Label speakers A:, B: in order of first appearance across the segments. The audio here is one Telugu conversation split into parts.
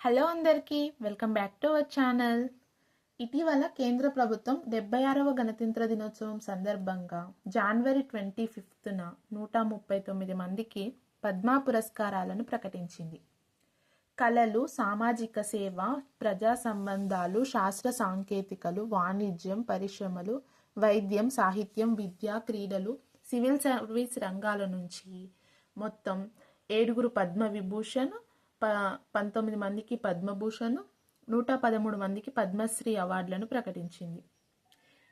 A: హలో అందరికీ welcome back to our channel. ఇటీవల కేంద్ర ప్రభుత్వం డెబ్బై ఆరవ గణతంత్ర దినోత్సవం సందర్భంగా జనవరి ట్వంటీ ఫిఫ్త్న నూట ముప్పై తొమ్మిది మందికి పద్మా పురస్కారాలను ప్రకటించింది. కళలు సామాజిక సేవ ప్రజా సంబంధాలు శాస్త్ర సాంకేతికలు వాణిజ్యం పరిశ్రమలు వైద్యం సాహిత్యం విద్య క్రీడలు సివిల్ సర్వీస్ రంగాల నుంచి మొత్తం ఏడుగురు పద్మ విభూషణ్ ప పంతొమ్మిది మందికి పద్మభూషణ్ నూట పదమూడు మందికి పద్మశ్రీ అవార్డులను ప్రకటించింది.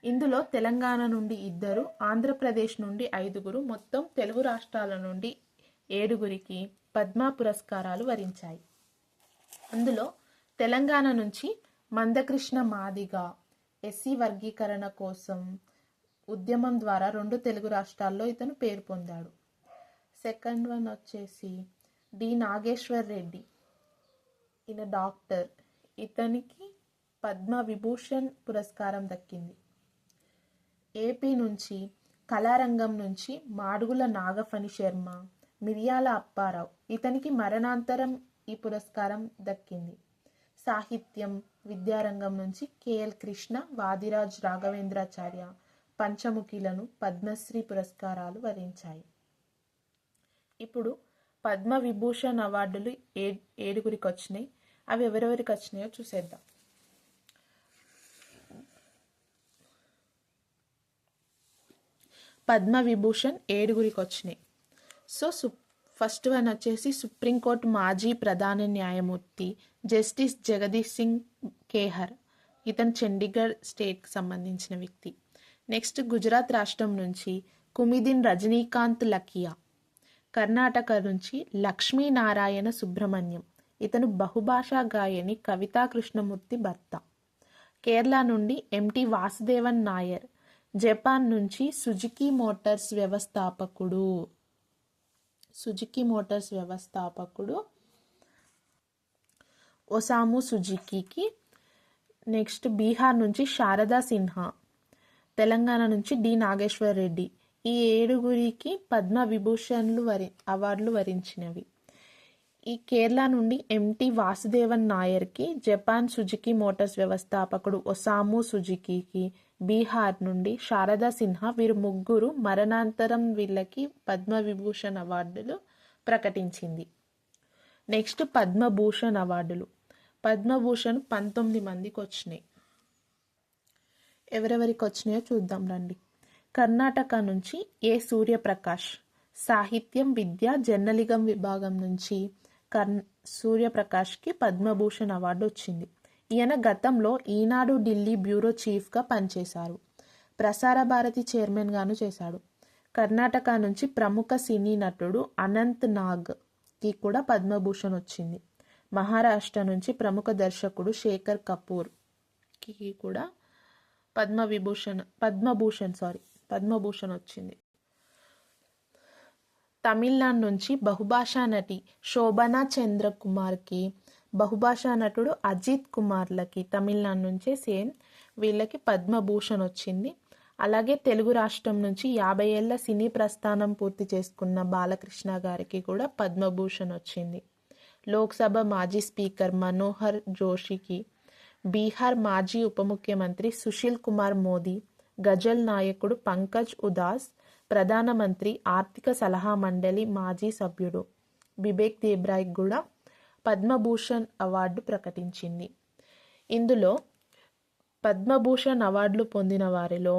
A: ఇందులో తెలంగాణ నుండి ఇద్దరు ఆంధ్రప్రదేశ్ నుండి ఐదుగురు మొత్తం తెలుగు రాష్ట్రాల నుండి ఏడుగురికి పద్మ పురస్కారాలు వరించాయి. అందులో తెలంగాణ నుంచి మందకృష్ణ మాదిగ ఎస్సీ వర్గీకరణ కోసం ఉద్యమం ద్వారా రెండు తెలుగు రాష్ట్రాల్లో ఇతను పేరు పొందాడు. సెకండ్ వన్ వచ్చేసి డి నాగేశ్వర్ రెడ్డి. ఈయన డాక్టర్. ఇతనికి పద్మ విభూషణ్ పురస్కారం దక్కింది. ఏపీ నుంచి కళారంగం నుంచి మాడుగుల నాగఫణి శర్మ మిరియాల అప్పారావు ఇతనికి మరణాంతరం ఈ పురస్కారం దక్కింది. సాహిత్యం విద్యారంగం నుంచి కేఎల్ కృష్ణ వాదిరాజ్ రాఘవేంద్రాచార్య పంచముఖిలను పద్మశ్రీ పురస్కారాలు వరించాయి. ఇప్పుడు పద్మ విభూషణ్ అవార్డులు ఏ ఏడుగురికి వచ్చినాయి అవి ఎవరెవరికి వచ్చినాయో చూసేద్దాం. పద్మ విభూషణ్ ఏడుగురికి వచ్చినాయి సో సు ఫస్ట్ వన్ వచ్చేసి సుప్రీంకోర్టు మాజీ ప్రధాన న్యాయమూర్తి జస్టిస్ జగదీష్ సింగ్ కేహర్. ఇతను చండీగఢ్ స్టేట్కి సంబంధించిన వ్యక్తి. నెక్స్ట్ గుజరాత్ రాష్ట్రం నుంచి కుమిదిన్ రజనీకాంత్ లకియా కర్ణాటక నుంచి లక్ష్మీనారాయణ సుబ్రహ్మణ్యం. ఇతను బహుభాషా గాయని కవితా కృష్ణమూర్తి భర్త. కేరళ నుండి ఎంటి వాసుదేవన్ నాయర్. జపాన్ నుంచి సుజుకి మోటార్స్ వ్యవస్థాపకుడు. సుజుకి మోటార్స్ వ్యవస్థాపకుడు ఒసాము సుజుకీకి నెక్స్ట్ బీహార్ నుంచి శారదా సిన్హా. తెలంగాణ నుంచి డి. నాగేశ్వర్ రెడ్డి. ఈ ఏడుగురికి పద్మ విభూషణ్లు వరి అవార్డులు వరించినవి. ఈ కేరళ నుండి ఎంటి వాసుదేవన్ నాయర్కి జపాన్ సుజుకి మోటార్స్ వ్యవస్థాపకుడు ఒసాము సుజుకీకి బీహార్ నుండి శారదా సిన్హా వీరు ముగ్గురు మరణాంతరం వీళ్ళకి పద్మ విభూషణ్ అవార్డులు ప్రకటించింది. నెక్స్ట్ పద్మభూషణ్ అవార్డులు. పద్మభూషణ్ పంతొమ్మిది మందికి వచ్చినాయి. ఎవరెవరికి వచ్చినాయో చూద్దాం రండి. కర్ణాటక నుంచి ఏ సూర్యప్రకాష్? సాహిత్యం విద్య జర్నలిజం విభాగం నుంచి కర్ణ సూర్యప్రకాష్కి పద్మభూషణ్ అవార్డు వచ్చింది. ఈయన గతంలో ఈనాడు ఢిల్లీ బ్యూరో చీఫ్గా పనిచేశారు. ప్రసార భారతి చైర్మన్గాను చేశాడు. కర్ణాటక నుంచి ప్రముఖ సినీ నటుడు అనంత్ నాగ్కి కూడా పద్మభూషణ్ వచ్చింది. మహారాష్ట్ర నుంచి ప్రముఖ దర్శకుడు శేఖర్ కపూర్కి కూడా పద్మ విభూషణ్ పద్మభూషణ్ సారీ పద్మభూషణ్ వచ్చింది తమిళనాడు నుంచి బహుభాషా నటి శోభనా చంద్రకుమార్కి బహుభాషా నటుడు అజిత్ కుమార్లకి తమిళనాడు నుంచే సేమ్ వీళ్ళకి పద్మభూషణ్ వచ్చింది అలాగే తెలుగు రాష్ట్రం నుంచి యాభై ఏళ్ళ సినీ ప్రస్థానం పూర్తి చేసుకున్న బాలకృష్ణ గారికి కూడా పద్మభూషణ్ వచ్చింది లోక్సభ మాజీ స్పీకర్ మనోహర్ జోషికి బీహార్ మాజీ ఉప ముఖ్యమంత్రి సుశీల్ కుమార్ మోదీ గజల్ నాయకుడు పంకజ్ ఉదాస్ ప్రధానమంత్రి ఆర్థిక సలహా మండలి మాజీ సభ్యుడు బిబేక్ దేబ్రాయ్ కూడా పద్మభూషణ్ అవార్డు ప్రకటించింది. ఇందులో పద్మభూషణ్ అవార్డులు పొందిన వారిలో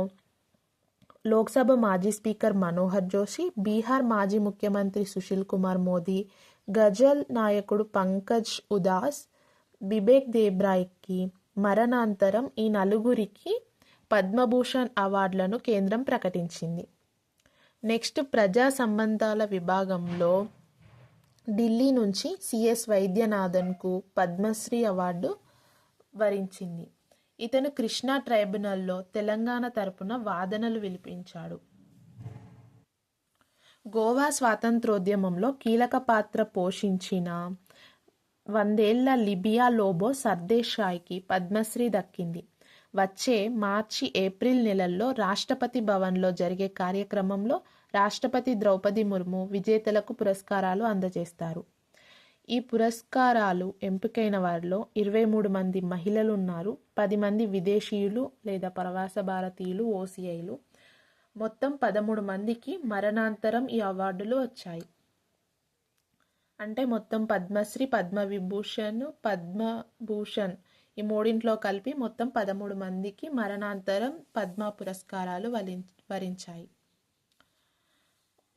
A: లోక్సభ మాజీ స్పీకర్ మనోహర్ జోషి బీహార్ మాజీ ముఖ్యమంత్రి సుశీల్ కుమార్ మోదీ గజల్ నాయకుడు పంకజ్ ఉదాస్ బిబేక్ దేబ్రాయ్కి మరణాంతరం ఈ నలుగురికి పద్మభూషణ్ అవార్డులను కేంద్రం ప్రకటించింది. నెక్స్ట్ ప్రజా సంబంధాల విభాగంలో ఢిల్లీ నుంచి సిఎస్ వైద్యనాథన్కు పద్మశ్రీ అవార్డు వరించింది. ఇతను కృష్ణా ట్రైబ్యునల్లో తెలంగాణ తరపున వాదనలు వినిపించాడు. గోవా స్వాతంత్రోద్యమంలో కీలక పాత్ర పోషించిన వందేళ్ళ లిబియా లోబో సర్దేశాయ్కి పద్మశ్రీ దక్కింది. వచ్చే మార్చి ఏప్రిల్ నెలల్లో రాష్ట్రపతి భవన్లో జరిగే కార్యక్రమంలో రాష్ట్రపతి ద్రౌపది ముర్ము విజేతలకు పురస్కారాలు అందజేస్తారు. ఈ పురస్కారాలు ఎంపికైన వారిలో ఇరవై మూడు మంది మహిళలు ఉన్నారు పది మంది విదేశీయులు లేదా ప్రవాస భారతీయులు ఓసీఐలు మొత్తం పదమూడు మందికి మరణాంతరం ఈ అవార్డులు వచ్చాయి. అంటే మొత్తం పద్మశ్రీ పద్మవిభూషణ్ పద్మభూషణ్ ఈ మూడింట్లో కలిపి మొత్తం పదమూడు మందికి మరణాంతరం పద్మ పురస్కారాలు వలి వరించాయి.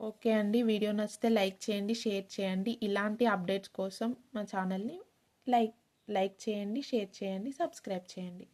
A: ఓకే అండి. వీడియో నచ్చితే లైక్ చేయండి షేర్ చేయండి. ఇలాంటి అప్డేట్స్ కోసం మా ఛానల్ని లైక్ లైక్ చేయండి షేర్ చేయండి సబ్స్క్రైబ్ చేయండి.